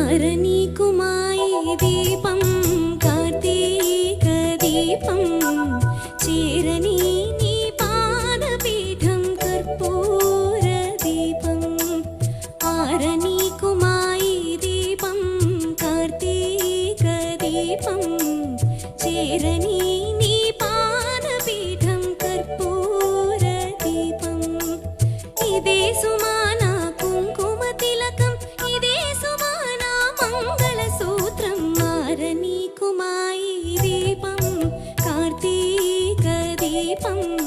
తారనీకుమాయే దీపం కార్తీక దీపం చేరని నీ పాదపీఠం కర్పూర దీపం ఆరనీకుమాయే దీపం కార్తీక దీపం చేరని నీ పాదపీఠం కర్పూర దీపం ఇదే సుమా దీపం కార్తీక దీపం.